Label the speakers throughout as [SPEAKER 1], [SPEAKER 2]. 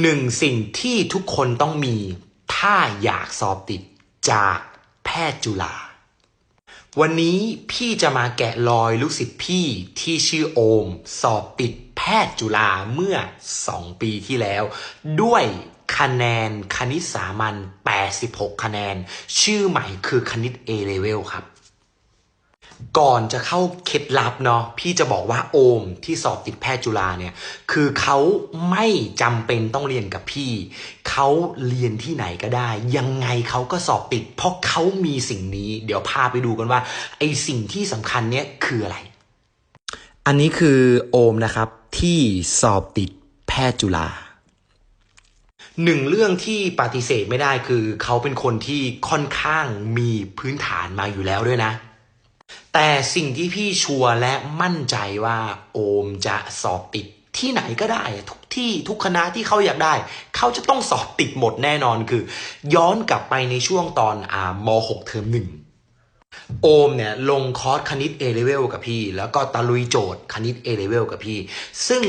[SPEAKER 1] หนึ่งสิ่งที่ทุกคนต้องมี ถ้าอยากสอบติดจากแพทย์จุฬาวันนี้พี่จะมาแกะรอยลูกศิษย์พี่ที่ชื่อโอม สอบติดแพทย์จุฬาเมื่อ 2 ปีที่แล้ว ด้วยคะแนนคณิตสามัญ86 คะแนน ชื่อใหม่คือคณิต A level ครับ ก่อนจะเข้าเคล็ดลับเนาะพี่จะบอกว่าโอมที่สอบติดแพทย์จุฬาเนี่ย คือเขาไม่จำเป็นต้องเรียนกับพี่ เขาเรียนที่ไหนก็ได้ ยังไงเขาก็สอบติด เพราะเขามีสิ่งนี้ เดี๋ยวพาไปดูกันว่าไอสิ่งที่สำคัญเนี่ยคืออะไร อันนี้คือโอมนะครับที่สอบติดแพทย์จุฬาหนึ่งเรื่องที่ปฏิเสธไม่ได้คือเขาเป็นคนที่ค่อนข้างมีพื้นฐานมาอยู่แล้วด้วยนะ แต่สิ่งที่พี่ชัวร์และมั่นใจว่าโอมจะสอบติดที่ไหนก็ได้ ทุกที่ทุกคณะที่เขาอยากได้ เขาจะต้องสอบติดหมดแน่นอนคือ ย้อนกลับไปในช่วงตอนอ่าม6เทอมหนึ่งโอมเนี่ยลงคอร์สคณิต A level กับพี่ แล้วก็ตะลุยโจทย์คณิต A level กับพี่ ซึ่ง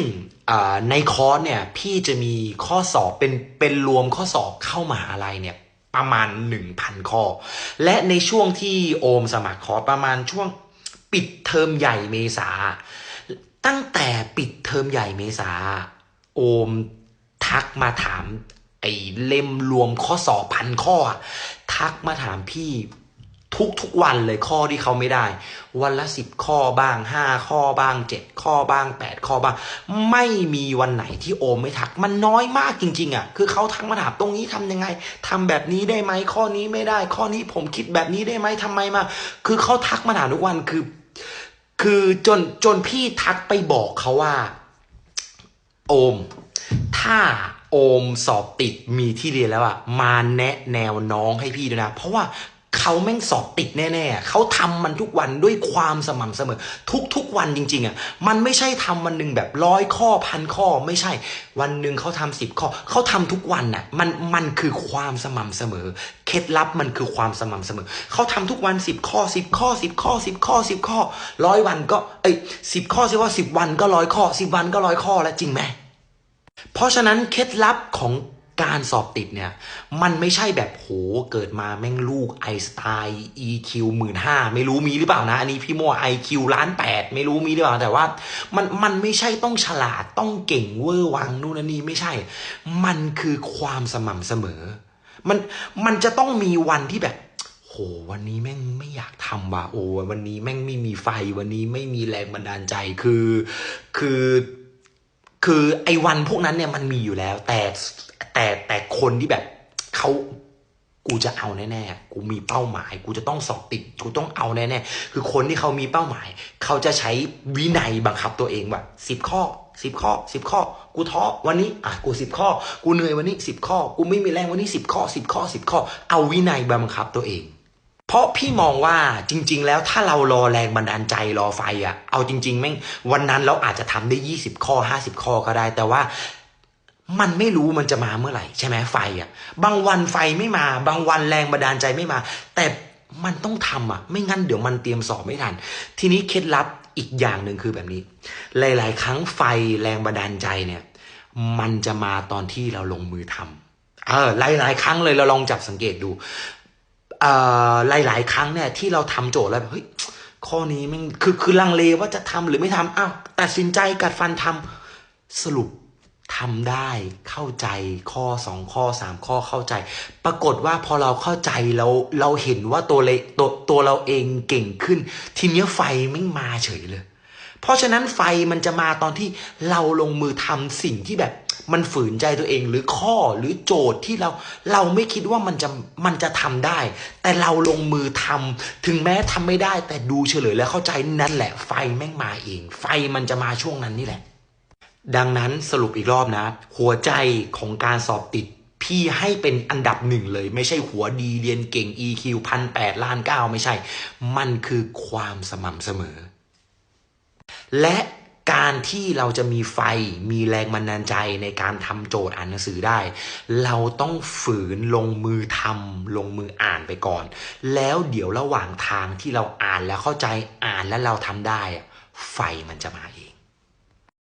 [SPEAKER 1] อ่าในคอร์สเนี่ยพี่จะมีข้อสอบเป็นเป็นรวมข้อสอบเข้ามหาลัยเนี่ย ประมาณ 1,000 ข้อ และในช่วงที่โอมสมัครคอร์สประมาณช่วงปิดเทอมใหญ่เมษา ตั้งแต่ปิดเทอมใหญ่เมษา โอมทักมาถามไอ้เล่มรวมข้อสอบพันข้อ ทักมาถามพี่ ทุกทุกวันเลยข้อที่เขาไม่ได้ วันละสิบข้อบ้างห้าข้อบ้างเจ็ดข้อบ้างแปดข้อบ้าง ไม่มีวันไหนที่โอมไม่ทัก มันน้อยมากจริง ๆอะ คือเขาทักมาถามตรงนี้ทำยังไงทำแบบนี้ได้ไหมข้อนี้ไม่ได้ ข้อนี้ผมคิดแบบนี้ได้ไหมทำไมมา คือเขาทักมาถามทุกวันคือ คือจนจนพี่ทักไปบอกเขาว่า โอม ถ้าโอมสอบติดมีที่เรียนแล้วอะมาแนะแนวน้องให้พี่ด้วยนะ เพราะว่า เขาแม่งสอบติดแน่ๆ เขาทำมันทุกวันด้วยความสม่ำเสมอ ทุกๆวันจริง ๆอะมันไม่ใช่ทำวันหนึ่งแบบร้อยข้อพันข้อไม่ใช่ วันหนึ่งเขาทำสิบข้อ เขาทำทุกวันน่ะ มันมันคือความสม่ำเสมอ เคล็ดลับมันคือความสม่ำเสมอ เขาทำทุกวันสิบข้อสิบข้อสิบข้อสิบข้อสิบข้อร้อยวันก็เอ้ยสิบข้อสิว่าสิบวันก็ร้อยข้อสิบวันก็ร้อยข้อแล้วจริงไหมเพราะฉะนั้นเคล็ดลับของ การสอบติดเนี่ย มันไม่ใช่แบบโหเกิดมาแม่งลูกไอสไตล์ EQ หมื่นห้าไม่รู้มีหรือเปล่านะ อันนี้พี่มัว IQ ล้านแปดไม่รู้มีหรือเปล่าแต่ว่า มันมันไม่ใช่ต้องฉลาดต้องเก่งเวอร์วังนู่นนี่ไม่ใช่ มันคือความสม่ำเสมอ มันมันจะต้องมีวันที่แบบโหวันนี้แม่งไม่อยากทำว่ะโอ้วันนี้แม่งไม่มีไฟวันนี้ไม่มีแรงบันดาลใจคือคือ คือไอ้วันพวกนั้นเนี่ยมันมีอยู่แล้ว แต่ แต่แต่คนที่แบบเขากูจะเอาแน่ๆ กูมีเป้าหมาย กูจะต้องสอบติด กูต้องเอาแน่ๆ คือคนที่เขามีเป้าหมาย เขาจะใช้วินัยบังคับตัวเองว่าสิบข้อสิบข้อสิบข้อ กูท้อวันนี้อะกูสิบข้อ กูเหนื่อยวันนี้สิบข้อ กูไม่มีแรงวันนี้สิบข้อสิบข้อสิบข้อ เอาวินัยบังคับตัวเอง เพราะพี่มองว่าจริง ๆ แล้วถ้าเรารอแรงบันดาลใจรอไฟอะเอาจริงๆแม่งวันนั้นเราอาจจะทำได้ยี่สิบข้อห้าสิบข้อก็ได้ แต่ว่า มันไม่รู้มันจะมาเมื่อไหร่ใช่ไหมไฟอะบางวันไฟไม่มา บางวันแรงบันดาลใจไม่มา แต่มันต้องทำอะ ไม่งั้นเดี๋ยวมันเตรียมสอบไม่ทัน ทีนี้เคล็ดลับอีกอย่างหนึ่งคือแบบนี้ หลาย ๆ ครั้งไฟแรงบันดาลใจเนี่ย มันจะมาตอนที่เราลงมือทำเออหลาย ๆ ครั้งเลยเราลองจับสังเกตดูเอ่อหลาย ๆ ครั้งเนี่ยที่เราทำโจทย์แล้วเฮ้ยข้อนี้มันคือคือลังเลว่าจะทำหรือไม่ทำอ้าวตัดสินใจกัดฟันทำสรุป ทำได้เข้าใจข้อสองข้อสามข้อเข้าใจ ปรากฏว่าพอเราเข้าใจเราเราเห็นว่าตัวเลตัวตัวเราเองเก่งขึ้น ทีนี้ไฟไม่มาเฉยเลย เพราะฉะนั้นไฟมันจะมาตอนที่เราลงมือทำสิ่งที่แบบมันฝืนใจตัวเองหรือข้อหรือโจทย์ที่เราเราไม่คิดว่ามันจะมันจะทำได้ แต่เราลงมือทำถึงแม้ทำไม่ได้ แต่ดูเฉลยแล้วเข้าใจนั่นแหละ ไฟแม่งมาเอง ไฟมันจะมาช่วงนั้นนี่แหละ ดังนั้นสรุปอีกรอบนะ หัวใจของการสอบติด พี่ให้เป็นอันดับหนึ่งเลย ไม่ใช่หัวดีเรียนเก่ง EQ พันแปดล้านเก้าไม่ใช่ มันคือความสม่ำเสมอ และการที่เราจะมีไฟมีแรงบันดาลใจในการทำโจทย์อ่านหนังสือได้ เราต้องฝืนลงมือทำลงมืออ่านไปก่อน แล้วเดี๋ยวระหว่างทางที่เราอ่านแล้วเข้าใจอ่านแล้วเราทำได้ ไฟมันจะมาเอง